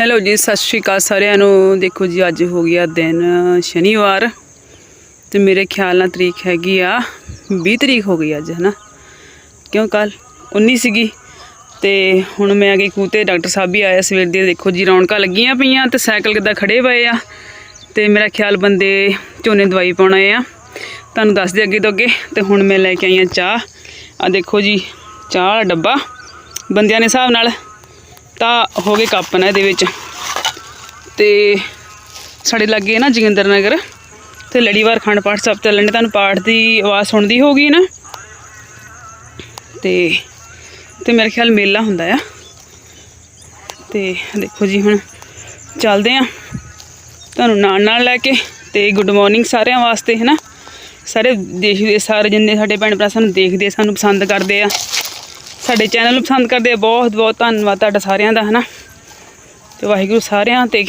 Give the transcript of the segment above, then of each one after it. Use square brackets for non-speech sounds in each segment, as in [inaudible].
Hello ਜੀ, ਸਤਿ ਸ਼੍ਰੀ ਅਕਾਲ ਸਾਰਿਆਂ ਨੂੰ। ਦੇਖੋ ਜੀ, ਅੱਜ ਹੋ ਗਿਆ ਦਿਨ ਸ਼ਨੀਵਾਰ ਤੇ ਮੇਰੇ ਖਿਆਲ ਨਾਲ ਤਰੀਕ ਹੈਗੀ ਆ 20 ਤਰੀਕ ਹੋ ਗਈ ਅੱਜ, ਹਨਾ? ਕਿਉਂ ਕੱਲ? 19 ਸੀਗੀ। ਤੇ ਹੁਣ ਮੈਂ ਆ ਗਈ ਕੂਤੇ ਡਾਕਟਰ ਸਾਹਿਬ ਵੀ ਆਇਆ ਸਵੇਰ ਦੇ। ਦੇਖੋ ਜੀ, ਰੌਣਕਾਂ ਲੱਗੀਆਂ ਪਈਆਂ ਤੇ ਸਾਈਕਲ ਕਿੱਦਾਂ ਖੜੇ ਪਏ ਆ। ਤੇ ਮੇਰਾ ਖਿਆਲ ਬੰਦੇ ਝੋਨੇ ਦਵਾਈ ਪਾਉਣ ਆਏ ਆ। ਤੁਹਾਨੂੰ ਦੱਸ ਦੇ ਅੱਗੇ ਤੋਂ ਅੱਗੇ। ਤੇ ਹੁਣ ਮੈਂ ਲੈ ਕੇ ਆਈ ਆ ਚਾਹ। ਆ ਦੇਖੋ ਜੀ, ਚਾਹ ਵਾਲਾ ਡੱਬਾ। ਬੰਦਿਆਂ ਦੇ ਹਿਸਾਬ ਨਾਲ। ਤਾਂ ਹੋ ਗਏ ਕੱਪ ਨੇ ਇਹਦੇ ਵਿੱਚ। ਤੇ ਸਾਡੇ ਲੱਗੇ ਨਾ ਜੋਗਿੰਦਰ ਨਗਰ ਤੇ ਲੜੀਵਾਰ ਖੰਡ ਪਾਠ ਸਾਹਿਬ ਚੱਲਣ ਤੁਹਾਨੂੰ ਪਾਠ ਦੀ ਆਵਾਜ਼ ਸੁਣਦੀ ਹੋਗੀ ਨਾ। ਤੇ ਤੇ ਮੇਰੇ ਖਿਆਲ ਮੇਲਾ ਹੁੰਦਾ ਆ। ਤੇ ਦੇਖੋ ਜੀ ਹੁਣ ਚੱਲਦੇ ਆ। ਤੁਹਾਨੂੰ ਨਾਲ ਨਾਲ ਲੈ ਕੇ ਤੇ ਗੁੱਡ ਮਾਰਨਿੰਗ ਸਾਰਿਆਂ ਵਾਸਤੇ ਹੈ ਨਾ ਸਾਰੇ ਦੇਸ਼ ਦੇ ਸਾਰੇ ਜਿੰਨੇ ਸਾਡੇ ਭੈਣ ਭਰਾ ਸਾਨੂੰ ਦੇਖਦੇ ਆ, ਸਾਨੂੰ ਪਸੰਦ ਕਰਦੇ ਆ। ਸਾਡੇ ਚੈਨਲ ਨੂੰ ਪਸੰਦ ਕਰਦੇ ਬਹੁਤ ਬਹੁਤ ਧੰਨਵਾਦ ਤੁਹਾਡਾ ਸਾਰਿਆਂ ਦਾ, ਹਨਾ? ਤੇ ਵਾਹਿਗੁਰੂ ਸਾਰਿਆਂ ਤੇ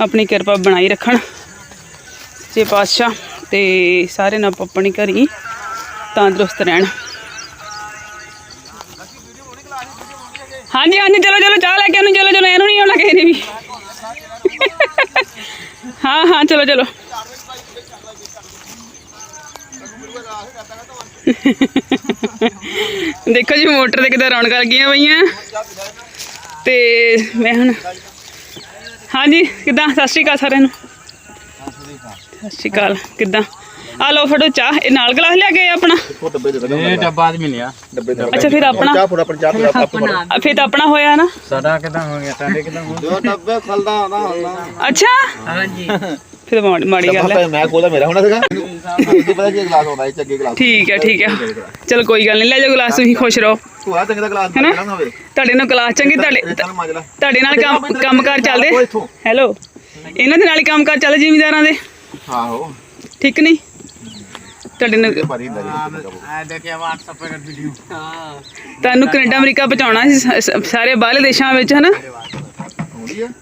ਆਪਣੀ ਕਿਰਪਾ ਬਣਾਈ ਰੱਖਣ। ਜੇ ਪਾਤਸ਼ਾਹ ਤੇ ਸਾਰੇ ਨਾਲ ਆਪਣੀ ਘਰੀ ਤੰਦਰੁਸਤ ਰਹਿਣ। ਹਾਂਜੀ ਹਾਂਜੀ, ਚਲੋ ਚਲੋ, ਚਾਹ ਲੈ ਕੇ ਉਹਨੂੰ ਚਲੋ ਚਲੋ, ਇਹਨੂੰ ਨਹੀਂ ਆਉਣਾ ਕਿਸੇ ਨੇ ਵੀ। ਹਾਂ ਹਾਂ, ਚਲੋ ਚਲੋ। ਦੇਖੋ ਜੀ ਮੋਟਰ ਤੇ ਕਿਦਾਂ ਰੌਣਕਾਂ ਲੱਗੀਆਂ ਪਈਆਂ ਤੇ ਮੈਂ ਹੁਣ ਹਾਂਜੀ ਕਿਦਾਂ? ਸਤਿ ਸ਼੍ਰੀ ਅਕਾਲ ਸਾਰਿਆਂ ਨੂੰ। ਸਤਿ ਸ਼੍ਰੀ ਅਕਾਲ ਕਿਦਾਂ? ਆ ਲਓ ਫੜੋ ਚਾਹ ਇਹ ਨਾਲ ਗਲਾਸ ਲਿਆ ਕੇ ਆਪਣਾ। ਦੇ ਇਹ ਡੱਬਾ ਆਦਮੀ ਲਿਆ ਡੱਬੇ ਦੇ ਅੱਛਾ ਫਿਰ ਆਪਣਾ ਚਾਹ ਫੋੜਾ ਚਾਹ ਫੋੜਾ ਆਪਣਾ ਫਿਰ ਤਾਂ ਆਪਣਾ ਹੋਇਆ ਨਾ। ਸਾਡਾ ਕਿਦਾਂ ਹੋ ਗਿਆ? ਤੁਹਾਡੇ ਕਿਦਾਂ ਹੋ ਜੋ ਡੱਬੇ ਖਲਦਾ ਆਉਂਦਾ ਹੁੰਦਾ। ਅੱਛਾ। ਹਾਂਜੀ। ਫਿਰ ਮਾੜੀ ਗੱਲ ਹੈ। ਮੈਂ ਕੋਲਾ ਮੇਰਾ ਹੋਣਾ ਸੀਗਾ। ਇਹ ਪਤਾ ਕੀ ਗਲਾਸ ਆਉਂਦਾ ਇਹ ਚੱਗੇ ਗਲਾਸ ਠੀਕ ਹੈ ਠੀਕ ਹੈ। ਚਲ ਕੋਈ ਗੱਲ ਨਹੀਂ ਲੈ ਜਾਓ ਗਲਾਸ ਤੁਸੀਂ ਖੁਸ਼ ਰਹੋ। ਤੂੰ ਆ ਚੰਗੇ ਦਾ ਗਲਾਸ ਹੈਨਾ? ਨਾ ਹੋਵੇ। ਤੁਹਾਡੇ ਨਾਲ ਕਲਾਸ ਚੰਗੀ ਤੁਹਾਡੇ ਤੁਹਾਡੇ ਨਾਲ ਕੰਮ ਕੰਮਕਾਰ ਚੱਲਦੇ। ਹੈਲੋ। ਇਹਨਾਂ ਦੇ ਨਾਲ ਹੀ ਕੰਮਕਾਰ ਚੱਲਦੇ ਜ਼ਿਮੀਦਾਰਾਂ ਦੇ? ਆਹੋ। ਠੀਕ ਨਹੀਂ? ਤੁਹਾਡੇ ਨਾਲ ਇਹ ਭਾਰੀ ਹੁੰਦਾ ਜੀ। ਆ ਦੇਖਿਆ WhatsApp ਤੇ ਵੀਡੀਓ ਹਾਂ ਤੁਹਾਨੂੰ ਕੈਨੇਡਾ ਅਮਰੀਕਾ ਪਹੁੰਚਾਉਣਾ ਸੀ ਸਾਰੇ ਬਾਹਰਲੇ ਦੇਸ਼ਾਂ ਵਿੱਚ ਹਨਾ?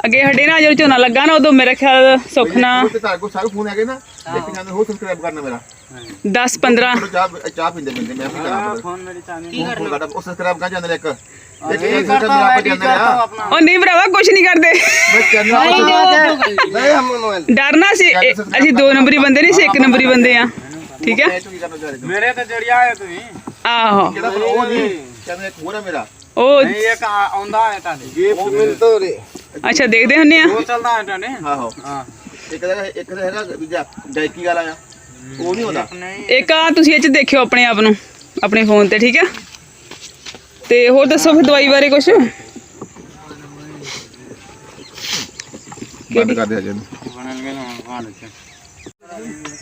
ਅੱਗੇ ਸਾਡੇ ਨਾਲ ਜਦੋਂ ਝੋਨਾ ਲੱਗਾ ਨਾ ਉਦੋਂ ਮੇਰਾ ਖਿਆਲ ਸੁਖਨਾ ਉਹ ਤੇ ਸਾਡੇ ਕੋਲ ਸਾਰੇ ਫੋਨ ਹੈਗੇ ਨਾ ਇੱਕ ਜਾਂਦੇ ਹੋ ਸਬਸਕ੍ਰਾਈਬ ਕਰਨਾ ਮੇਰਾ। 10 15 ਚਲੋ ਚਾਹ ਚਾਹ ਪੀਂਦੇ ਪੀਂਦੇ ਮੈਂ ਕੀ ਕਰਾਂ ਫੋਨ ਮੇਰੀ ਚਾਨੀ ਕੀ ਕਰਨਾ ਉਹ ਸਬਸਕ੍ਰਾਈਬ ਕਰ ਜਾਂਦੇ ਨੇ ਇੱਕ ਨਹੀਂ ਭਰਾਵਾ ਕੁਝ ਨਹੀਂ ਕਰਦੇ। ਡਰਨਾ ਸੀ ਅਸੀਂ ਦੋ ਨੰਬਰੀ ਬੰਦੇ ਨਹੀਂ ਸੀ ਇੱਕ ਨੰਬਰੀ ਬੰਦੇ ਆ। ਠੀਕ ਹੈ? ਤੂੰ ਕੀ ਕਰਨਾ ਚਾਹ ਰਿਹਾ? ਮੇਰੇ ਤੇ ਜੜਿਆ ਆਏ ਤੁਸੀਂ। ਆਹੋ। ਕਿਹੜਾ ਪਰ ਉਹ ਨਹੀਂ ਚੈਨਲ ਇੱਕ ਹੋਰ ਹੈ ਮੇਰਾ। ਉਹ ਨਹੀਂ ਇੱਕ ਆ- ਆਉਂਦਾ ਹੈ ਤੁਹਾਡੇ। ਇਹ ਮਿੰਟੋ ਰੇ ਅੱਛਾ ਦੇਖਦੇ ਹੁੰਨੇ ਆ? ਉਹ ਚੱਲਦਾ ਹੈ ਤੁਹਾਡੇ ਆਹੋ। ਹਾਂ। ਇੱਕ ਦਾ ਇੱਕ ਦਾ ਹੈਗਾ ਦੂਜਾ ਗਾਇਕੀ ਵਾਲਾ ਆ। ਉਹ ਨਹੀਂ ਹੁੰਦਾ ਨਹੀਂ। ਇੱਕ ਆ ਤੁਸੀਂ ਇਹ ਚ ਦੇਖਿਓ ਆਪਣੇ ਆਪ ਨੂੰ ਆਪਣੇ ਫੋਨ ਤੇ ਠੀਕ ਹੈ ਤੇ ਹੋਰ ਦੱਸੋ ਫਿਰ ਦਵਾਈ ਬਾਰੇ ਕੁਝ ਬੰਦ ਕਰ ਦੇ ਅਜੇ ਨਾ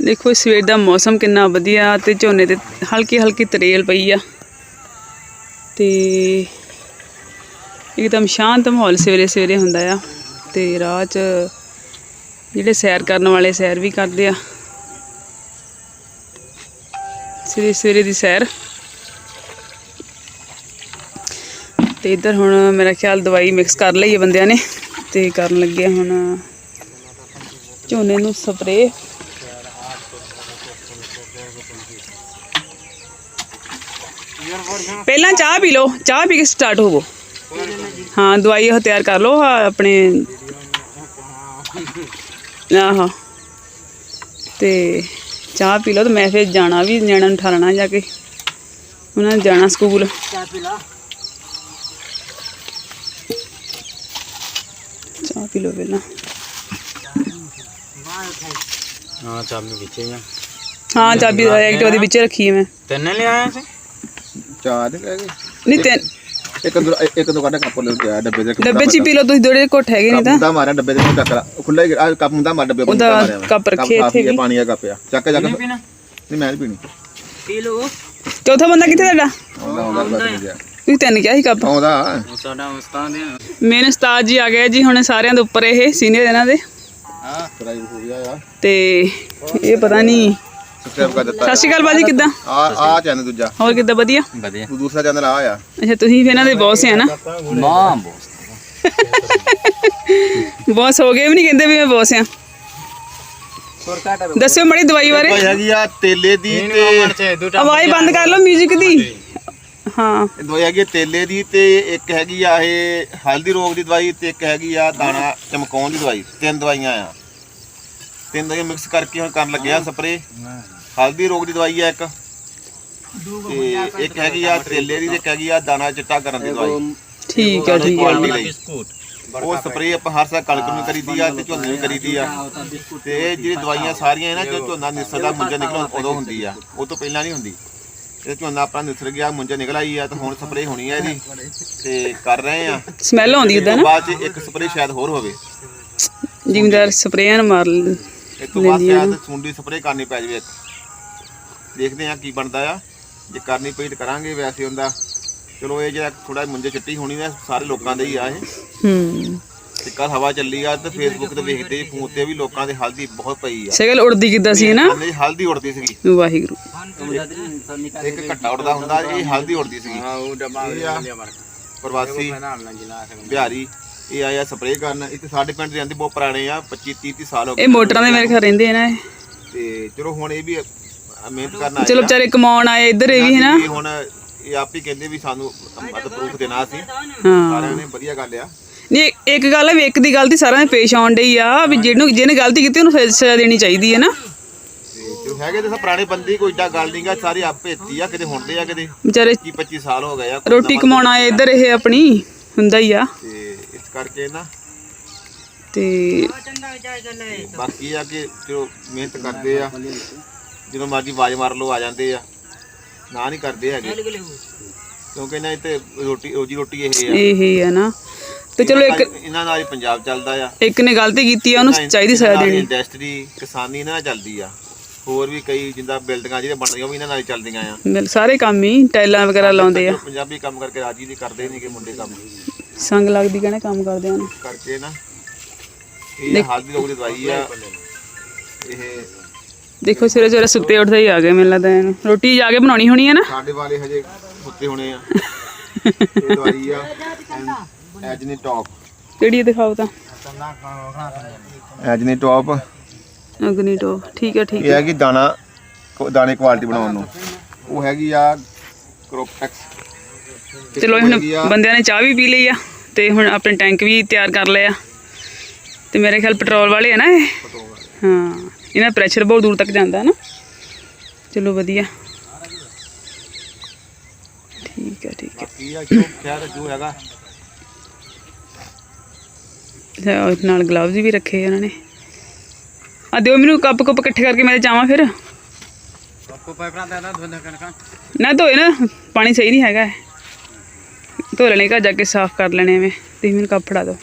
ਦੇਖੋ ਸਵੇਰ ਦਾ ਮੌਸਮ ਕਿੰਨਾ ਵਧੀਆ ਤੇ ਝੋਨੇ ਤੇ ਹਲਕੀ ਹਲਕੀ ਤਰੇਲ ਪਈ ਆ। ਤੇ ਇੱਕਦਮ ਸ਼ਾਂਤ ਮਾਹੌਲ ਸਵੇਰੇ ਸਵੇਰੇ ਹੁੰਦਾ ਆ ਤੇ ਰਾਹ 'ਚ ਜਿਹੜੇ ਸੈਰ ਕਰਨ ਵਾਲੇ ਸੈਰ ਵੀ ਕਰਦੇ ਆ। ਸਵੇਰੇ ਸਵੇਰੇ ਦੀ ਸੈਰ। ਤੇ ਇੱਧਰ ਹੁਣ ਮੇਰਾ ਖਿਆਲ ਦਵਾਈ ਮਿਕਸ ਕਰ ਲਈ ਹੈ ਬੰਦਿਆਂ ਨੇ ਤੇ ਕਰਨ ਲੱਗੇ ਹੁਣ ਝੋਨੇ ਨੂੰ ਸਪਰੇਅ। ਪਹਿਲਾਂ ਚਾਹ ਪੀ ਲਓ, ਚਾਹ ਪੀ ਕੇ ਸਟਾਰਟ ਹੋਵੋ। ਹਾਂ ਦਵਾਈ ਉਹ ਤਿਆਰ ਕਰ ਲਓ ਆਹ ਆਪਣੇ ਆਹੋ। ਤੇ ਚਾਹ ਪੀ ਲਓ ਤੇ ਮੈਂ ਫਿਰ ਜਾਣਾ ਵੀ ਨਿਆਣਿਆਂ ਨੂੰ ਠਾਲਣਾ ਜਾ ਕੇ। ਉਹਨਾਂ ਨੇ ਜਾਣਾ ਸਕੂਲ। ਚਾਹ ਪੀ ਲਾ ਚਾਹ ਪੀ ਲਓ ਪਹਿਲਾਂ। ਹਾਂ ਚਾਬੀ ਵਿੱਚੇ ਆ। ਹਾਂ ਚਾਬੀ ਐਕਟਿਵਾ ਦੇ ਵਿੱਚ ਰੱਖੀ ਹੈ ਮੈਂ। ਤੈਨੇ ਲਿਆਇਆ ਸੀ? ਚਾਹ ਦੇ ਕਹਿ ਨਹੀਂ ਤੇ ਇੱਕ ਦੋ ਇੱਕ ਦੋ ਕੱਢ ਕੱਪ ਲੈ ਕੇ ਆ ਡੱਬੇ ਦੇ ਡੱਬੇ ਚ ਹੀ ਪੀ ਲਓ ਤੁਸੀਂ ਦੋੜੇ ਘੁੱਟ ਹੈਗੇ ਨਹੀਂ ਤਾਂ। ਮੁੰਡਾ ਮਾਰਿਆ ਡੱਬੇ ਦੇ ਵਿੱਚ ਟੱਕਰਾ ਖੁੱਲਾ ਆ ਕੱਪ ਮੁੰਡਾ ਮਾਰ ਡੱਬੇ ਉਹਦਾ ਕੱਪ ਰੱਖੇ ਇੱਥੇ ਵੀ। ਪਾਣੀ ਦਾ ਕੱਪ ਆ ਚੱਕ। ਜਾ ਕੇ ਨਹੀਂ ਪੀਣਾ। ਨਹੀਂ ਮੈਂ ਨਹੀਂ ਪੀਣੀ। ਪੀ ਲੋ ਚੌਥਾ ਬੰਦਾ ਕਿੱਥੇ ਤੁਹਾਡਾ? ਹੋ ਤੁਸੀਂ ਤਿੰਨ ਕਿਹਾ ਸੀ ਕੱਪ। ਆਉਂਦਾ। ਸਾਡਾ ਉਸਤਾਦ ਹੈ ਮੇਨ ਉਸਤਾਦ ਜੀ ਆ ਗਏ ਜੀ ਹੁਣ ਸਾਰਿਆਂ ਦੇ ਉੱਪਰ ਇਹ ਸੀਨੀਅਰ ਇਹਨਾਂ ਦੇ। ਹਾਂ। ਫਰਾਈ ਹੋ ਗਿਆ ਆ। ਤੇ ਇਹ ਪਤਾ ਨਹੀਂ ਸਬਸਕ੍ਰਾਈਬ ਕਰ ਦਿੱਤਾ। ਸਤਿ ਸ਼੍ਰੀ ਅਕਾਲ ਬਾਜੀ ਕਿੱਦਾਂ? ਆ ਆ ਚੈਨਲ ਦੂਜਾ। ਹੋਰ ਕਿੱਦਾਂ ਵਧੀਆ? ਵਧੀਆ। ਤੂੰ ਦੂਸਰਾ ਚੈਨਲ ਆ ਆ। ਅੱਛਾ ਤੁਸੀਂ ਵੀ ਇਹਨਾਂ ਦੇ ਬੌਸ ਆ ਨਾ? ਮਾਂ ਬੋਸ ਬੌਸ ਹੋ ਗਏ ਵੀ ਨਹੀਂ ਕਹਿੰਦੇ ਵੀ ਮੈਂ ਬੌਸ ਆ। ਦੱਸਿਓ ਮੜੀ ਦਵਾਈ ਬਾਰੇ। ਭਾਈ ਹੈਗੀ ਆ ਤੇਲੇ ਦੀ ਤੇ ਆਵਾਜ਼ ਬੰਦ ਕਰ ਲਓ 뮤직 ਦੀ। ਹਾਂ। ਇਹ ਦਵਾਈ ਹੈਗੀ ਤੇਲੇ ਦੀ ਤੇ ਇੱਕ ਹੈਗੀ ਆ ਇਹ ਹਲਦੀ ਰੋਗ ਦੀ ਦਵਾਈ ਤੇ ਇੱਕ ਹੈਗੀ ਆ ਦਾਣਾ ਚਮਕਾਉਣ ਦੀ ਦਵਾਈ। ਤਿੰਨ ਦਵਾਈਆਂ ਆ। ਤਿੰਨ ਦਵਾਈਆਂ ਮਿਕਸ ਕਰਕੇ ਹੁਣ ਕਰਨ ਲੱਗਿਆ ਸਪਰੇ ਹਲਦੀ ਰੋਗ ਦੀ ਦਵਾਈ ਆ ਇੱਕ। ਤੇ ਇੱਕ ਹੈਗੀ ਆ ਤੇਲੇ ਦੀ ਤੇ ਇੱਕ ਹੈਗੀ ਆ ਦਾਣਾ ਚਿੱਟਾ ਕਰਨ ਦੀ ਦਵਾਈ। ਠੀਕ ਹੈ ਠੀਕ ਹੈ ਲਈ। ਉਹ ਸਪਰੇ ਆਪਾਂ ਹਰ ਸਾਲ ਕਣਕ ਨੂੰ ਕਰੀਦੀ ਆ ਤੇ ਝੋਨੇ ਨੂੰ ਕਰੀਦੀ ਆ। ਤੇ ਇਹ ਜਿਹੜੀ ਦਵਾਈਆਂ ਸਾਰੀਆਂ ਇਹਨਾਂ ਚ ਝੋਨਾ ਨਿਸਰਦਾ ਮੁੰਜਾ ਨਿਕਲਣ ਉਦੋਂ ਹੁੰਦੀ ਆ। ਉਹ ਤੋਂ ਪਹਿਲਾਂ ਨਹੀਂ ਹੁੰਦੀ। ਇਹ ਝੋਨਾ ਆਪਣਾ ਨਿਸਰ ਗਿਆ ਮੁੰਜਾ ਨਿਕਲ ਆਈ ਆ ਤੇ ਹੁਣ ਸਪਰੇ ਹੋਣੀ ਆ ਇਹਦੀ। ਤੇ ਕਰ ਰਹੇ ਆ। ਸਮੈਲ ਆਉਂਦੀ ਇਹ ਉਦਾਂ ਨਾ? ਬਾਅਦ ਚ ਇੱਕ ਸਪਰੇ ਸ਼ਾਇਦ ਹੋਰ ਹੋਵੇ। ਜ਼ਿਮੀਦਾਰ ਸਪਰੇਆਂ ਮਾਰ ਲੈਣ। ਇਸ ਤੋਂ ਬਾਅਦ ਸ਼ਾਇਦ ਸੁੰਡੀ ਸਪਰੇ ਕਰਨੀ ਪੈ ਜਾਵੇ ਇੱਕ। ਦੇਖਦੇ ਆ ਕੀ ਬਣਦਾ ਆ। ਜੇ ਕਰਨੀ ਪਈ ਤਾਂ ਕਰਾਂਗੇ ਵੈਸੇ ਹੁੰਦਾ। ਚਲੋ ਇਹ ਜਿਹੜਾ ਥੋੜਾ ਮੁੰਜੇ ਛੱਟੀ ਹੋਣੀ ਆ ਸਾਰੇ ਲੋਕਾਂ ਦੇ ਹੀ ਆ ਇਹ। ਹੂੰ ਤੇ ਕੱਲ ਹਵਾ ਚੱਲੀ ਆ ਤੇ ਫੇਸਬੁੱਕ ਤੇ ਵੇਖਦੇ ਫੋਨ ਤੇ ਵੀ ਲੋਕਾਂ ਦੇ ਹਲਦੀ ਬਹੁਤ ਪਈ ਆ। ਸਾਈਕਲ ਉੜਦੀ ਕਿੱਦਾਂ ਸੀ ਨਾ? ਜੀ ਹਲਦੀ ਉੜਦੀ ਸੀਗੀ। ਵਾਹਿਗੁਰੂ। ਇੱਕ ਘੱਟਾ ਉੜਦਾ ਹੁੰਦਾ ਇਹ ਹਲਦੀ ਉੜਦੀ ਸੀਗੀ। ਉਹ ਡੱਬਾ ਪ੍ਰਵਾਸੀ ਬਿਹਾਰੀ ਇਹ ਆਇਆ ਸਪਰੇਅ ਕਰਨ। ਇੱਥੇ ਸਾਡੇ ਪਿੰਡ ਦੇ ਆਂਦੇ ਬਹੁਤ ਪੁਰਾਣੇ ਆ 25 30 30 ਸਾਲ ਹੋ ਇਹ ਮੋਟਰਾਂ ਦੇ ਮੇਰੇ ਘਰ ਰਹਿੰਦੇ ਨਾ ਇਹ। ਤੇ ਚਲੋ ਹੁਣ ਇਹ ਵੀ ਮਿਹਨਤ ਕਰਨ ਆਏ ਚਲੋ ਆ। ਵਿਚਾਰੇ ਕਮਾਉਣ ਆਏ ਇੱਧਰ ਇਹ ਵੀ ਹੈ ਨਾ? ਹੁਣ ਇਹ ਆਪ ਹੀ ਕਹਿੰਦੇ ਵੀ ਸਾਨੂੰ ਮਤ ਪ੍ਰੂਫ ਦੇਣਾ ਸੀ ਹਾਂ। ਸਾਰਿਆਂ ਨੇ ਵਧੀਆ ਗੱਲ ਆ। ਨਹੀਂ ਇੱਕ ਗੱਲ ਹੈ ਵੀ ਇੱਕ ਦੀ ਗਲਤੀ ਸਾਰਿਆਂ ਦੇ ਪੇਸ਼ ਆਉਣ ਡਈ ਆ ਵੀ ਜਿਹਨੂੰ ਜਿਹਨੇ ਗਲਤੀ ਕੀਤੀ ਉਹਨੂੰ ਫਿਰ ਸਜ਼ਾ ਦੇਣੀ ਚਾਹੀਦੀ ਹੈ ਨਾ। ਤੇ ਜੋ ਹੈਗੇ ਤੇ ਸਭ ਪੁਰਾਣੇ ਬੰਦੇ ਕੋਈ ਏਡਾ ਗੱਲ ਨਹੀਂਗਾ ਸਾਰੇ ਆਪੇ ਇੱਥੇ ਆ ਕਿਤੇ ਹੁੰਦੇ ਆ ਕਿਤੇ ਵਿਚਾਰੇ 25 25 ਸਾਲ ਹੋ ਗਏ ਆ ਕੋਈ ਰੋਟੀ ਨਵਾਂ ਕਮਾਉਣ ਆਏ ਇੱਧਰ ਇਹ ਆਪਣੀ ਹੁੰਦਾ ਹੀ ਆ। ਤੇ ਇਸ ਕਰਕੇ ਨਾ ਤੇ ਤੇ ਬਾਕੀ ਆ ਕਿ ਜੋ ਮਿਹਨਤ ਕਰਦੇ ਆ। ਜਦੋਂ ਮਰਜ਼ੀ ਆਵਾਜ਼ ਮਾਰ ਲਓ ਆ ਜਾਂਦੇ ਆ। ਨਾ ਨਹੀਂ ਕਰਦੇ ਹੈਗੇ। ਕਿਉਂਕਿ ਇਹਨਾਂ ਇੱਥੇ ਰੋਟੀ ਰੋਜੀ ਰੋਟੀ ਇਹ ਆ। ਇਹ ਹੀ ਆ ਨਾ। ਤੇ ਚਲੋ ਇੱਕ ਇਹਨਾਂ ਨਾਲ ਹੀ ਪੰਜਾਬ ਚੱਲਦਾ ਆ। ਇੱਕ ਨੇ ਗਲਤੀ ਕੀਤੀ ਆ ਉਹਨੂੰ ਚਾਹੀਦੀ ਸਜ਼ਾ ਦੇਣੀ। ਇੰਡਸਟਰੀ ਕਿਸਾਨੀ ਇਹਨਾਂ ਨਾਲ ਚੱਲਦੀ ਆ। ਹੋਰ ਵੀ ਕਈ ਜਿੰਦਾ ਬਿਲਡਿੰਗਾਂ ਜਿਹੜੇ ਬਣਦੀਆਂ ਉਹ ਵੀ ਇਹਨਾਂ ਨਾਲ ਹੀ ਚੱਲਦੀਆਂ ਆ। ਮਿਲ ਸਾਰੇ ਕੰਮ ਹੀ ਟਾਈਲਾਂ ਵਗੈਰਾ ਲਾਉਂਦੇ ਆ। ਪੰਜਾਬੀ ਕੰਮ ਕਰਕੇ ਰਾਜੀ ਨਹੀਂ ਕਰਦੇ ਨਹੀਂ ਕਿ ਮੁੰਡੇ ਕੰਮ। ਸੰਗ ਲੱਗਦੀ ਕਹਿੰਦੇ ਕੰਮ ਕਰਦੇ ਆ ਕਰਕੇ ਨਾ। ਇਹ ਲੋਕ ਦੀ ਦਵਾਈ ਆ। ਇਹ ਦੇਖੋ ਸਵੇਰੇ ਸਵੇਰੇ ਸੁੱਤੇ ਉੱਠਦੇ ਹੀ ਆ ਗਏ ਮੈਨੂੰ ਲੱਗਦਾ ਇਹਨੂੰ। ਰੋਟੀ ਜਾ ਕੇ ਬਣਾਉਣੀ ਹੋਣੀ ਹੈ ਨਾ? ਸਾਡੇ ਵਾਲੇ ਹਜੇ ਸੁੱਤੇ ਹੋਣੇ ਆ। ਇਹ ਦਵਾਈ ਆ ਐਜਨੀ ਟੌਪ। ਕਿਹੜੀ ਹੈ ਦਿਖਾਓ ਤਾਂ। ਐਜਨੀ ਟੌਪ। ਠੀਕ ਹੈ ਠੀਕ ਇਹ ਹੈਗੀ ਦਾਣਾ ਕੁ- ਦਾਣੇ ਕੁਆਲਿਟੀ ਬਣਾਉਣ ਨੂੰ। ਉਹ ਹੈਗੀ ਆ ਕ੍ਰੋਪਟੈਕਸ ਚਲੋ ਹੁਣ ਬੰਦਿਆਂ ਨੇ ਚਾਹ ਵੀ ਪੀ ਲਈ ਆ ਤੇ ਹੁਣ ਆਪਣੇ ਟੈਂਕ ਵੀ ਤਿਆਰ ਕਰ ਲਿਆ ਤੇ ਮੇਰੇ ਖਿਆਲ ਪੈਟਰੋਲ ਵਾਲੇ ਆ ਨਾ ਇਹ? ਹਾਂ। ਇਹਨਾਂ ਪ੍ਰੈਸ਼ਰ ਬਹੁਤ ਦੂਰ ਤੱਕ ਜਾਂਦਾ ਹੈ ਨਾ ਚਲੋ ਵਧੀਆ ਠੀਕ ਹੈ ਠੀਕ ਹੈ ਕੀ ਆ ਜੋ ਖਿਆਲ ਜੋ ਹੈਗਾ ਤੇ ਉਹ ਨਾਲ ਗਲਵਜ਼ ਵੀ ਰੱਖੇ ਆ ਉਹਨਾਂ ਨੇ ਆ ਦਿਓ ਮੈਨੂੰ ਕੱਪ ਕੁੱਪ ਇਕੱਠੇ ਕਰਕੇ ਮੈਂ ਜਾਵਾਂ ਫਿਰ ਕੋ ਪਾਈਪ ਨਾ ਦੇਣਾ ਧੋਣਾ ਕਣਕਾਂ ਨਾ ਧੋਏ ਨਾ ਪਾਣੀ ਸਹੀ ਨਹੀਂ ਹੈਗਾ ਧੋ ਲੈਣੇ ਘਰ ਜਾ ਕੇ ਸਾਫ਼ ਕਰ ਲੈਣੇ ਐਵੇਂ ਤੁਸੀਂ ਮੈਨੂੰ ਕੱਪ ਫੜਾ ਦਿਓ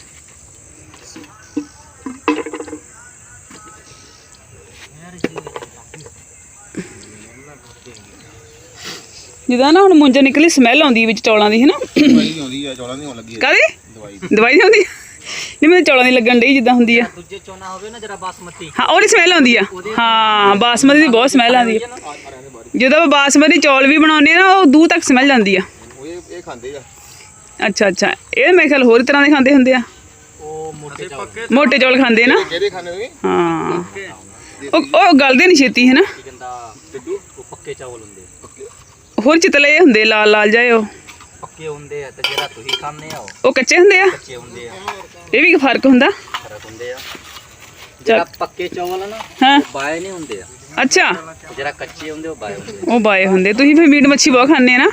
ਜਿੱਦਾਂ ਨਾ ਹੁਣ ਮੁੰਜਾ ਨਿਕਲੀ ਸਮੈਲ ਆਉਂਦੀ ਵਿੱਚ ਚੌਲਾਂ ਦੀ ਹੈ ਨਾ ਦਵਾਈ ਆਉਂਦੀ ਆ ਚੌਲਾਂ ਦੀ ਹੋਣ ਲੱਗੀ ਆ ਕਾਹਦੀ? ਦਵਾਈ ਦਵਾਈ ਨਹੀਂ ਹੁੰਦੀ ਨਹੀਂ ਮੈਨੂੰ ਚੌਲਾਂ ਦੀ ਲੱਗਣ ਡਈ ਜਿੱਦਾਂ ਹੁੰਦੀ ਆ। ਦੂਜੇ ਚੋਨਾ ਹੋਵੇ ਨਾ ਜਰਾ ਬਾਸਮਤੀ। ਹਾਂ ਉਹਦੀ ਸਮੈਲ ਆਉਂਦੀ ਆ। ਹਾਂ ਬਾਸਮਤੀ ਦੀ ਬਹੁਤ ਸਮੈਲ ਆਉਂਦੀ ਆ। ਜਦੋਂ ਆਪਾਂ ਬਾਸਮਤੀ ਚੌਲ ਵੀ ਬਣਾਉਂਦੇ ਆ ਨਾ ਉਹ ਦੂਰ ਤੱਕ ਸਮੈਲ ਜਾਂਦੀ ਆ। ਉਹ ਇਹ ਇਹ ਖਾਂਦੇ ਆ। ਅੱਛਾ ਅੱਛਾ। ਇਹ ਮੇਰੇ ਖਿਆਲ ਹੋਰ ਤਰ੍ਹਾਂ ਦੇ ਖਾਂਦੇ ਹੁੰਦੇ ਆ। ਉਹ ਮੋਟੇ ਚੌਲ। ਖਾਂਦੇ ਨਾ। ਕਿਹੜੇ ਹਾਂ ਉਹ ਉਹ ਗਲਦੇ ਨਹੀਂ ਛੇਤੀ ਹੈ ਨਾ ਡੱਡੂ ਪੱਕੇ ਚਾਵਲ ਹੁੰਦੇ ਹੋਰ ਚਿਤਲੇ ਹੁੰਦੇ ਲਾਲ ਲਾਲ ਜਾਏ ਉਹ ਪੱਕੇ ਹੁੰਦੇ ਆ ਤੇ ਜਿਹੜਾ ਤੁਸੀਂ ਖਾਂਦੇ ਆ ਉਹ ਉਹ ਕੱਚੇ ਹੁੰਦੇ ਆ ਕੱਚੇ ਹੁੰਦੇ ਆ ਇਹ ਵੀ ਫ਼ਰਕ ਹੁੰਦਾ ਫ਼ਰਕ ਹੁੰਦੇ ਆ ਜਿਹੜਾ ਪੱਕੇ ਚਾਵਲ ਆ ਨਾ ਹਾਂ ਉਹ ਬਾਏ ਨਹੀਂ ਹੁੰਦੇ ਆ ਅੱਛਾ ਤੇ ਜਿਹੜਾ ਕੱਚੇ ਹੁੰਦੇ ਉਹ ਬਾਏ ਹੁੰਦੇ ਆ ਉਹ ਬਾਏ ਹੁੰਦੇ ਤੁਸੀਂ ਫਿਰ ਮੀਟ ਮੱਛੀ ਬਹੁਤ ਖਾਂਦੇ ਆ ਨਾ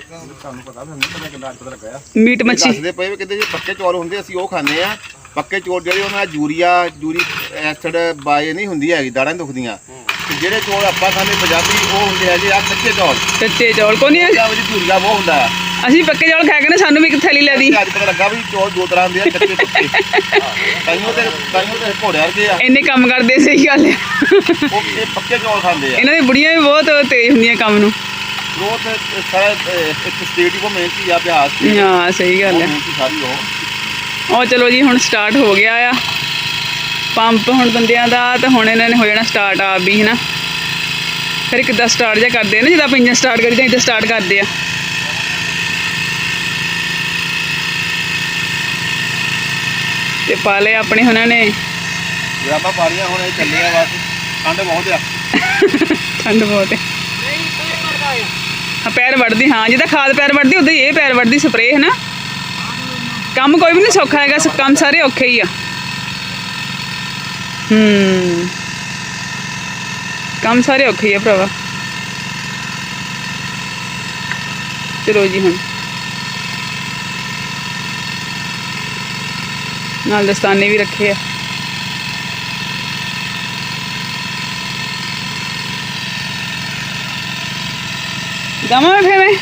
ਤੁਹਾਨੂੰ ਪਤਾ ਵੀ ਹੁੰਦਾ ਕਿੰਨਾ ਕਿੰਨਾ ਪਤਾ ਲੱਗਾ ਆ ਮੀਟ ਮੱਛੀ ਦੱਸਦੇ ਪਏ ਵੀ ਕਿਤੇ ਜੇ ਪੱਕੇ ਚੌਲ ਹੁੰਦੇ ਅਸੀਂ ਉਹ ਖਾਂਦੇ ਆ ਪੱਕੇ ਚੌਲ ਜਿਹੜੇ ਉਹਨਾਂ ਦਾ ਯੂਰੀਆ ਯੂਰੀ ਐਸਿਡ ਬਾਏ ਨਹੀਂ ਹੁੰਦੀ ਹੈਗੀ ਦਾੜਾਂ ਨੀ ਦੁਖਦੀਆਂ ਤੇ ਜਿਹੜੇ ਚੌਲ ਆਪਾਂ ਖਾਂਦੇ ਪੰਜਾਬੀ ਉਹ ਹੁੰਦੇ ਹੈਗੇ ਆ ਕੱਚੇ ਚੌਲ। ਕੱਚੇ ਚੌਲ ਕੋਈ ਨਹੀਂ ਉਹਦਾ ਵਿੱਚ ਯੂਰੀਆ ਬਹੁਤ ਹੁੰਦਾ ਆ। ਅਸੀਂ ਪੱਕੇ ਚੌਲ ਖਾ ਕੇ ਨਾ ਸਾਨੂੰ ਵੀ ਇੱਕ ਥੈਲੀ ਲੈ ਦੀ। ਅੱਜ ਪਤਾ ਲੱਗਾ ਵੀ ਚੌਲ ਦੋ ਤਰ੍ਹਾਂ ਦੇ ਆ ਕੱਚੇ ਪੱਕੇ ਤਾਈਓ ਤੇ ਤਾਈਓ ਤੇ ਘੋੜੇ ਵਰਗੇ ਆ। ਇੰਨੇ ਕੰਮ ਕਰਦੇ ਸਹੀ ਗੱਲ ਹੈ ਉਹ ਇਹ ਪੱਕੇ ਚੌਲ ਖਾਂਦੇ ਆ। ਇਹਨਾਂ ਦੀ ਬੁੜੀਆਂ ਵੀ ਬਹੁਤ ਤੇਜ਼ ਹੁੰਦੀਆਂ ਕੰਮ ਨੂੰ। ਗ੍ਰੋਥ ਸਾਰਾ ਇੱਕ ਸਟੇਟ ਹੀ ਕੋ ਮਿਹਨਤੀ ਆ ਬਿਹਾਰ ਦੀ ਹਾਂ ਸਹੀ ਗੱਲ ਹੈ ਉਹ ਉਹ। ਚਲੋ ਜੀ ਹੁਣ ਸਟਾਰਟ ਹੋ ਗਿਆ ਆ। ਪੰਪ ਹੁਣ ਬੰਦਿਆਂ ਦਾ ਤਾਂ ਹੁਣ ਇਹਨਾਂ ਨੇ ਹੋ ਜਾਣਾ ਸਟਾਰਟ ਆਪ ਵੀ ਹਨਾ। ਫਿਰ ਕਿੱਦਾਂ ਸਟਾਰਟ ਜਿਹਾ ਕਰਦੇ ਆ ਨਾ ਜਦੋਂ ਆਪਾਂ ਇੰਜਨ ਸਟਾਰਟ ਕਰੀਦਾ ਇਦਾਂ ਸਟਾਰਟ ਕਰਦੇ ਆ। ਤੇ ਪਾਲੇ ਆਪਣੇ ਉਹਨਾਂ ਨੇ। ਜੇ ਆਪਾਂ ਪਾਣੀਆਂ ਹੁਣ ਇਹ ਚੱਲੇ ਆ ਬਸ ਠੰਡ ਬਹੁਤ ਆ। ਠੰਡ ਬਹੁਤ ਹੈ ਹਾਂ ਪੈਰ ਵੜਦੀ ਹਾਂ ਜਿੱਦਾਂ ਖਾਦ ਪੈਰ ਵੜਦੀ ਉਦਾਂ ਹੀ ਇਹ ਪੈਰ ਵੜਦੀ ਸਪਰੇਅ ਹੈ ਨਾ ਕੰਮ ਕੋਈ ਵੀ ਨਹੀਂ ਸੌਖਾ ਹੈਗਾ ਕੰਮ ਸਾਰੇ ਔਖੇ ਹੀ ਆ। ਹੂੰ ਕੰਮ ਸਾਰੇ ਔਖੇ ਹੀ ਆ ਭਰਾਵਾ ਚਲੋ ਜੀ ਹੁਣ ਨਾਲ ਦਸਤਾਨੇ ਵੀ ਰੱਖੇ ਆ ਦਮਾ ਫੇ ਮੈਂ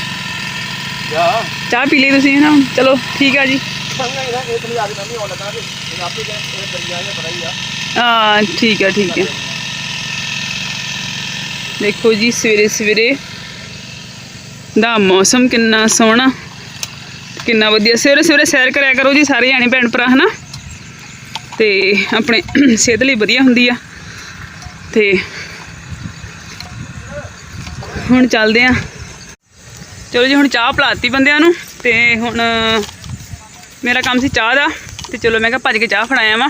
ਜਾ ਚਾਹ ਪੀ ਲਈ ਤੁਸੀਂ ਨਾ ਹੁਣ ਚਲੋ ਠੀਕ ਆ ਜੀ ਸੰਗਾ ਇਹਦਾ ਇਹ ਤਲੀ ਆ ਗਈ ਮੰਮੀ ਆਉਣ ਲੱਗਾ ਤੇ ਆਪੇ ਜੇ ਇਹ ਦਰਿਆ ਜਿਹਾ ਬੜਾ ਹੀ ਆ। ਆ ਠੀਕ ਆ ਠੀਕ ਆ। ਦੇਖੋ ਜੀ, ਸਵੇਰੇ ਸਵੇਰੇ ਦਾ ਮੌਸਮ ਕਿੰਨਾ ਸੋਹਣਾ, ਕਿੰਨਾ ਵਧੀਆ। ਸਵੇਰੇ ਸਵੇਰੇ ਸੈਰ ਕਰਿਆ ਕਰੋ ਜੀ, ਸਾਰੇ ਜਾਣੇ, ਭੈਣ ਭਰਾ, ਹਨਾ? ਤੇ ਆਪਣੇ ਸਿਹਤ ਲਈ ਵਧੀਆ ਹੁੰਦੀ ਆ। ਤੇ ਹੁਣ ਚੱਲਦੇ ਆ। ਚਲੋ ਜੀ, ਹੁਣ ਚਾਹ ਪਲਾਤੀ ਬੰਦਿਆਂ ਨੂੰ, ਤੇ ਹੁਣ ਮੇਰਾ ਕੰਮ ਸੀ ਚਾਹ ਦਾ ਤੇ ਚਲੋ ਮੈਂ ਕਿਹਾ ਭੱਜ ਕੇ ਚਾਹ ਫੜਾਇਆ ਵਾਂ।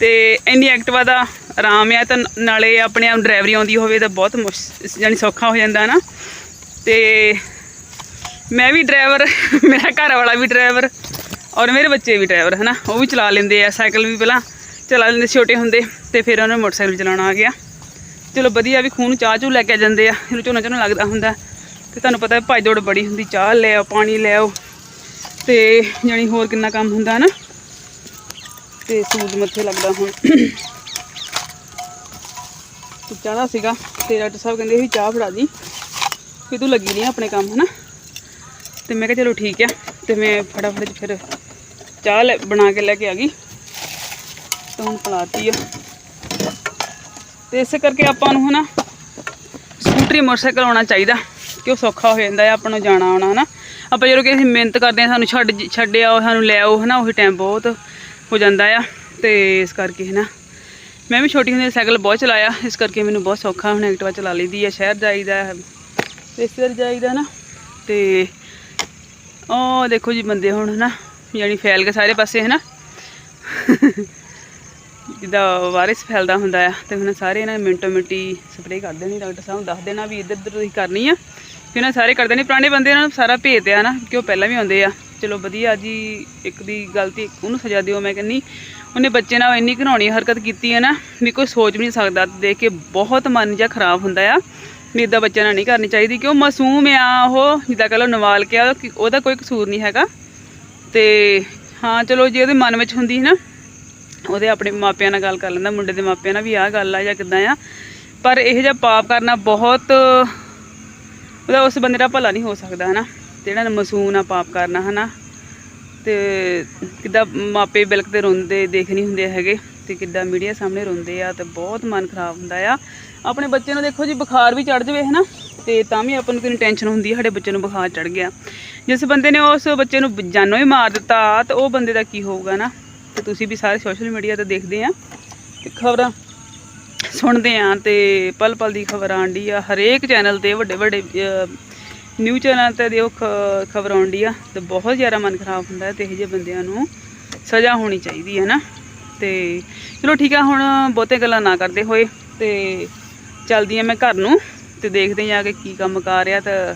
ਤੇ ਇੰਨੀ ਐਕਟਿਵਾ ਦਾ ਆਰਾਮ ਆ ਤਾਂ ਨਾਲੇ ਆਪਣੇ ਆਪ ਡਰਾਈਵਰੀ ਆਉਂਦੀ ਹੋਵੇ ਤਾਂ ਬਹੁਤ ਮੁਸ਼ ਜਾਨੀ ਸੌਖਾ ਹੋ ਜਾਂਦਾ ਨਾ। ਤੇ ਮੈਂ ਵੀ ਡਰਾਈਵਰ, [laughs] ਮੇਰਾ ਘਰ ਵਾਲਾ ਵੀ ਡਰਾਈਵਰ ਔਰ ਮੇਰੇ ਬੱਚੇ ਵੀ ਡਰਾਈਵਰ, ਹਨਾ? ਉਹ ਵੀ ਚਲਾ ਲੈਂਦੇ ਆ, ਸਾਈਕਲ ਵੀ ਪਹਿਲਾਂ ਚਲਾ ਲੈਂਦੇ ਛੋਟੇ ਹੁੰਦੇ ਤੇ ਫਿਰ ਉਹਨਾਂ ਨੂੰ ਮੋਟਰਸਾਈਕਲ ਚਲਾਉਣਾ ਆ ਗਿਆ। ਚਲੋ ਵਧੀਆ ਵੀ ਖੂਨ ਚਾਹ ਚੂ ਲੈ ਕੇ ਜਾਂਦੇ ਆ, ਇਹਨੂੰ ਝੋਨਾ ਝੋਨਾ ਲੱਗਦਾ ਹੁੰਦਾ। ਤੇ ਤੁਹਾਨੂੰ ਪਤਾ ਹੈ ਭੱਜ ਦੌੜ ਬੜੀ ਹੁੰਦੀ, ਚਾਹ ਲੈ ਆਓ, ਪਾਣੀ ਲੈ ਆਓ। ਤੇ ਜਾਣੀ ਹੋਰ ਕਿੰਨਾ ਕੰਮ ਹੁੰਦਾ ਨਾ। ਤੇ ਸੂਰਜ ਮੱਥੇ ਲੱਗਦਾ ਹੁਣ। ਤੂੰ ਚਾਹਦਾ ਸੀਗਾ, ਤੇ ਡਾਕਟਰ ਸਾਹਿਬ ਕਹਿੰਦੇ ਸੀ ਚਾਹ ਫੜਾ ਦੀ। ਵੀ ਤੂੰ ਲੱਗੀ ਨਹੀਂ ਆਪਣੇ ਕੰਮ, ਹਨਾ। ਤੇ ਮੈਂ ਕਿਹਾ ਚਲੋ ਠੀਕ ਆ, ਤੇ ਮੈਂ ਫਟਾਫਟ ਚ ਫਿਰ ਚਾਹ ਲੈ, ਬਣਾ ਕੇ ਲੈ ਕੇ ਆ ਗਈ। ਤਾਂ ਹੁਣ ਪਲਾਤੀ ਆ। ਤੇ ਇਸੇ ਕਰਕੇ ਆਪਾਂ ਨੂੰ, ਹਨਾ, ਸਕੂਟਰੀ ਮੋਟਰਸਾਈਕਲ ਆਉਣਾ ਚਾਹੀਦਾ ਕਿ ਉਹ ਸੌਖਾ ਹੋ ਜਾਂਦਾ ਹੈ ਆਪਾਂ ਨੂੰ ਜਾਣਾ ਆਉਣਾ, ਹਨਾ। ਆਪਾਂ ਜਦੋਂ ਕਿ ਅਸੀਂ ਮਿਹਨਤ ਕਰਦੇ ਹਾਂ, ਸਾਨੂੰ ਛੱਡ ਛੱਡ ਆਓ ਸਾਨੂੰ ਲੈ ਆਓ, ਹਨਾ, ਉਹੀ ਟਾਈਮ ਬਹੁਤ ਹੋ ਜਾਂਦਾ ਆ। ਤੇ ਇਸ ਕਰਕੇ, ਹਨਾ। ਮੈਂ ਵੀ ਛੋਟੀ ਹੁੰਦੀ ਸਾਈਕਲ ਬਹੁਤ ਚਲਾਇਆ, ਇਸ ਕਰਕੇ ਮੈਨੂੰ ਬਹੁਤ ਸੌਖਾ ਹੁਣ ਐਕਟਿਵਾ ਚਲਾ ਲਈਦੀ ਆ, ਸ਼ਹਿਰ ਜਾਈਦਾ, ਰਿਸ਼ਤੇਦਾਰ ਜਾਈਦਾ ਨਾ ਤੇ ਉਹ ਦੇਖੋ ਜੀ ਬੰਦੇ ਹੁਣ, ਹਨਾ, ਯਾਨੀ ਫੈਲ ਕੇ ਸਾਰੇ ਪਾਸੇ, ਹਨਾ। ਜਿੱਦਾਂ ਵਾਇਰਸ ਫੈਲਦਾ ਹੁੰਦਾ ਆ, ਤੇ ਹੁਣ ਸਾਰੇ ਇਹਨਾਂ ਨੇ ਮਿੰਟੋ ਮਿੰਟੀ ਸਪਰੇਅ ਕਰ ਦੇਣੀ, ਡਾਕਟਰ ਸਾਹਿਬ ਨੂੰ ਦੱਸ ਦੇਣਾ ਵੀ ਇੱਧਰ ਉੱਧਰ ਤੁਸੀਂ ਕਰਨੀ ਆ। ਕਿ ਉਹਨਾਂ ਸਾਰੇ ਕਰਦੇ ਨੇ, ਪੁਰਾਣੇ ਬੰਦੇ ਇਹਨਾਂ ਨੂੰ ਸਾਰਾ ਭੇਜਦੇ ਆ ਨਾ ਕਿ ਉਹ ਪਹਿਲਾਂ ਵੀ ਆਉਂਦੇ ਆ। ਚਲੋ ਵਧੀਆ ਜੀ, ਇੱਕ ਦੀ ਗਲਤੀ ਉਹਨੂੰ ਸਜ਼ਾ ਦਿਓ, ਮੈਂ ਕਹਿੰਨੀ ਉਹਨੇ ਬੱਚੇ ਨਾਲ ਇੰਨੀ ਘਿਨਾਉਣੀ ਹਰਕਤ ਕੀਤੀ ਹੈ ਨਾ, ਵੀ ਕੋਈ ਸੋਚ ਵੀ ਨਹੀਂ ਸਕਦਾ, ਦੇਖ ਕੇ ਬਹੁਤ ਮਨ ਜਿਹਾ ਖਰਾਬ ਹੁੰਦਾ ਆ, ਵੀ ਇਦਾਂ ਬੱਚਿਆਂ ਨਾਲ ਨਹੀਂ ਕਰਨੀ ਚਾਹੀਦੀ ਕਿ ਉਹ ਮਾਸੂਮ ਆ ਉਹ, ਜਿੱਦਾਂ ਕਹ ਲਓ ਨਵਾਲ ਕੇ ਆ, ਉਹ- ਉਹਦਾ ਕੋਈ ਕਸੂਰ ਨਹੀਂ ਹੈਗਾ। ਤੇ ਹਾਂ, ਚਲੋ ਜੇ ਉਹਦੇ ਮਨ ਵਿੱਚ ਹੁੰਦੀ ਹੈ ਨਾ, ਉਹਦੇ ਆਪਣੇ ਮਾਪਿਆਂ ਨਾਲ ਗੱਲ ਕਰ ਲੈਂਦਾ, ਮੁੰਡੇ ਦੇ ਮਾਪਿਆਂ ਨਾਲ ਵੀ ਆਹ ਗੱਲ ਆ ਜਾਂ ਕਿਦਾਂ ਆ। ਪਰ ਇਹ ਜਿਹਾ ਪਾਪ ਕਰਨਾ ਬਹੁਤ ਉਹਦਾ ਉਸ ਬੰਦੇ ਦਾ ਭਲਾ ਨਹੀਂ ਹੋ ਸਕਦਾ, ਹਨਾ? ਤੇ ਜਿਹੜਾ ਮਾਸੂਮ ਆ ਪਾਪ ਕਰਨਾ, ਹਨਾ? ਤੇ ਕਿੱਦਾਂ ਮਾਪੇ ਬਿਲਕਦੇ ਰੋਂਦੇ ਦੇਖ ਨਹੀਂ ਹੁੰਦੇ ਹੈਗੇ, ਤੇ ਕਿੱਦਾਂ ਮੀਡੀਆ ਸਾਹਮਣੇ ਰੋਂਦੇ ਆ ਤੇ ਬਹੁਤ ਮਨ ਖਰਾਬ ਹੁੰਦਾ ਆ। ਆਪਣੇ ਬੱਚੇ ਨੂੰ ਦੇਖੋ ਜੀ, ਬੁਖਾਰ ਵੀ ਚੜ ਜਾਵੇ, ਹਨਾ? ਤੇ ਤਾਂ ਵੀ ਆਪਾਂ ਨੂੰ ਕਿੰਨੀ ਟੈਨਸ਼ਨ ਹੁੰਦੀ ਹੈ ਸਾਡੇ ਬੱਚੇ ਨੂੰ ਬੁਖਾਰ ਚੜ ਗਿਆ। ਜਿਸ ਬੰਦੇ ਨੇ ਉਸ ਬੱਚੇ ਨੂੰ ਜਾਨੋਂ ਹੀ ਮਾਰ ਦਿੱਤਾ, ਤਾਂ ਉਹ ਬੰਦੇ ਦਾ ਕੀ ਹੋਊਗਾ ਨਾ ਤੇ ਤੁਸੀਂ ਵੀ ਸਾਰੇ ਸੋਸ਼ਲ ਮੀਡੀਆ ਤੇ ਦੇਖਦੇ ਆ। ਤੇ ਖਬਰਾਂ ਸੁਣਦੇ ਆ ਤੇ ਪਲ ਪਲ ਦੀ ਖਬਰ ਆਂਡੀ ਆ। ਹਰੇਕ ਚੈਨਲ ਤੇ ਵੱਡੇ ਵੱਡੇ ਨਿਊ ਚੈਨਲ ਤੇ ਦਿਓ ਖਬਰ ਆਉਂਦੀ ਆ ਤੇ ਬਹੁਤ ਜ਼ਿਆਦਾ ਮਨ ਖਰਾਬ ਹੁੰਦਾ ਹੈ ਤੇ ਇਹੋ ਜਿਹੇ ਬੰਦਿਆਂ ਨੂੰ ਸਜ਼ਾ ਹੋਣੀ ਚਾਹੀਦੀ ਹੈ ਨਾ। ਤੇ ਚਲੋ ਠੀਕ ਆ, ਹੁਣ ਬਹੁਤੇ ਗੱਲਾਂ ਨਾ ਕਰਦੇ ਹੋਏ ਤੇ ਚੱਲਦੀ ਆ ਮੈਂ ਘਰ ਨੂੰ ਤੇ ਦੇਖਦੇ ਜਾ ਕਿ ਕੀ ਕੰਮ ਕਰ ਰਿਹਾ ਤਾਂ